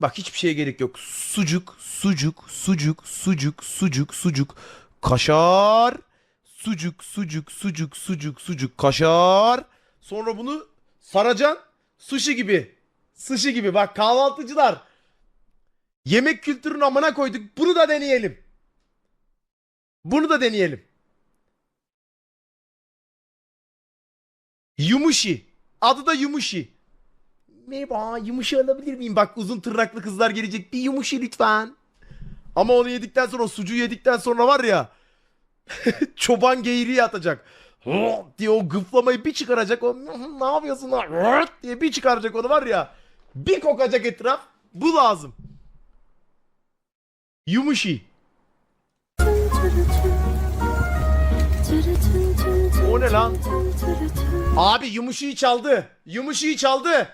Bak hiçbir şeye gerek yok. Sucuk, sucuk, sucuk, sucuk, sucuk, sucuk, kaşar, sucuk, sucuk, sucuk, sucuk, sucuk, kaşar. Sonra bunu saracan sushi gibi. Sushi gibi. Bak kahvaltıcılar. Yemek kültürünü amına koyduk. Bunu da deneyelim. Bunu da deneyelim. Yumushi. Adı da Yumushi. Merhaba yumuşi alabilir miyim? Bak uzun tırnaklı kızlar gelecek. Bir yumuşi lütfen. Ama onu yedikten sonra o sucuğu yedikten sonra var ya çoban geğiriği atacak. Diye o gıflamayı bir çıkaracak. O ne yapıyorsun lan? Diye bir çıkaracak onu var ya. Bir kokacak etraf. Bu lazım. Yumuşi. O ne lan? Abi yumuşiyi çaldı. Yumuşiyi çaldı.